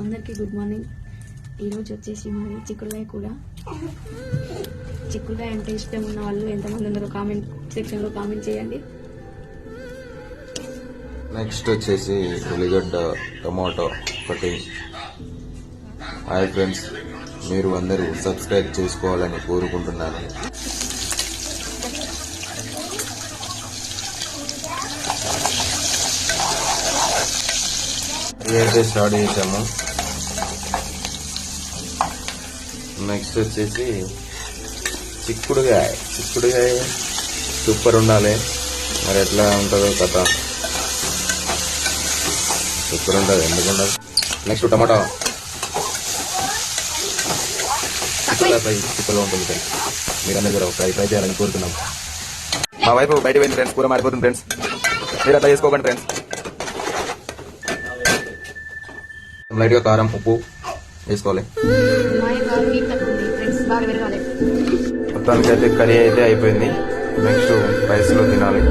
అందరికీ good morning. ఈరోజు వచ్చేసి మరి చిక్కుడుకాయ కూర. చిక్కుడుకాయ అంటే ఇష్టం ఉన్న వాళ్ళు ఎంతమంది ఉన్నారో కామెంట్ సెక్షన్లో కామెంట్ చేయండి. నెక్స్ట్ వచ్చేసి ఉల్లిగడ్డ టమాటో కటింగ్. హాయ్ ఫ్రెండ్స్ మీరు అందరూ సబ్స్క్రైబ్ చేసుకోవాలని కోరుకుంటున్నాను. ఇది స్టార్ట్ చేసాము నెక్స్ట్ వచ్చేసి చిక్కుడుగాయ. చిక్కుడుగాయ సూపర్ ఉండాలి. మరి ఎట్లా ఉంటుందో కథ. సూపర్ ఉంటుంది ఎందుకుండదు నెక్స్ట్ టమాటా. చిక్కుడుగా ఫ్రై చిక్కులో ఉంటుంది మీరందరూ కూడా ఫ్రై చేయాలని కోరుతున్నాం. మా వైపు బయట పోయింది ఫ్రెండ్స్ కూర మారిపోతుంది ఫ్రెండ్స్. మీరు అట్లా చేసుకోకండి ఫ్రెండ్స్. లైట్గా కారం ఉప్పు. వేసుకోవాలి. మా మొత్తానికి అయితే కర్రీ అయితే అయిపోయింది. నెక్స్ట్ రైస్లో తినాలి.